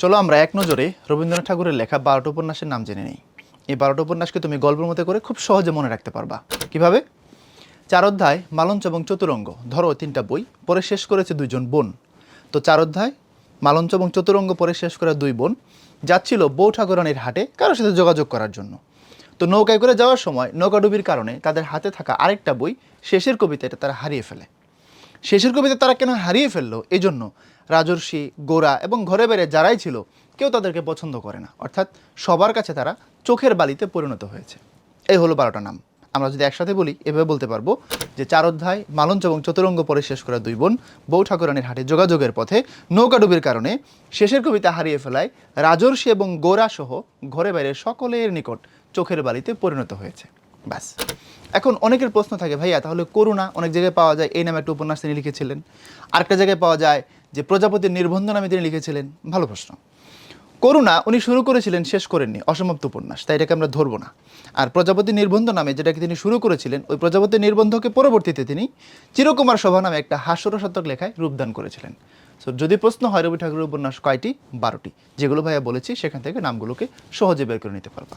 চলো আমরা এক নজরে রবীন্দ্রনাথ ঠাকুরের লেখা বারোটা উপন্যাসের নাম জেনে নিই। এই বারোটা উপন্যাসকে তুমি গল্পের মতো করে খুব সহজে মনে রাখতে পারবা। কীভাবে? চার অধ্যায়, মালঞ্চ এবং চতুরঙ্গ। ধরো তিনটা বই, পরে শেষ করেছে দুইজন বোন। তো চার অধ্যায়, মালঞ্চ এবং চতুরঙ্গ পরে শেষ করা দুই বোন যাচ্ছিল বউ ঠাকুরানির হাটে কারোর সাথে যোগাযোগ করার জন্য। তো নৌকায় করে যাওয়ার সময় নৌকাডুবির কারণে তাদের হাতে থাকা আরেকটা বই শেষের কবিতাটা তারা হারিয়ে ফেলে। শেষের কবিতা তারা কেন হারিয়ে ফেলল? এই জন্য রাজর্ষি, গোরা এবং ঘরে বেড়ে যারাই ছিল, কেউ তাদেরকে পছন্দ করে না। অর্থাৎ সবার কাছে তারা চোখের বালিতে পরিণত হয়েছে। এই হলো বারোটা নাম। আমরা যদি একসাথে বলি, এভাবে বলতে পারব যে চার অধ্যায়, মালঞ্চ এবং চতুরঙ্গ পরে শেষ করা দুই বোন, বউ ঠাকুরানির হাটে যোগাযোগের পথে নৌকাডুবির কারণে শেষের কবিতা হারিয়ে ফেলায় রাজর্ষি এবং গোরা সহ ঘরে বাইরে সকলের নিকট চোখের বালিতে পরিণত হয়েছে। ব্যাস। এখন অনেকের প্রশ্ন থাকে, ভাইয়া, তাহলে করুণা অনেক জায়গায় পাওয়া যায়। এই নামে একটা উপন্যাস তিনি লিখেছিলেন। আরেকটা জায়গায় পাওয়া যায় যে প্রজাপতির নির্বন্ধ নামে তিনি লিখেছিলেন। ভালো প্রশ্ন। করুণা উনি শুরু করেছিলেন, শেষ করেননি, অসমাপ্ত উপন্যাস, তাই এটাকে আমরা ধরবো না। আর প্রজাপতি নির্বন্ধ নামে যেটাকে তিনি শুরু করেছিলেন, ওই প্রজাপতি নির্বন্ধকে পরবর্তীতে তিনি চিরকুমার সভা নামে একটা হাস্যরসাত্মক লেখায় রূপদান করেছিলেন। সো যদি প্রশ্ন হয় রবি ঠাকুরের উপন্যাস কয়টি? বারোটি। যেগুলো ভাইয়া বলেছি, সেখান থেকে নামগুলোকে সহজে বের করে নিতে পারবা।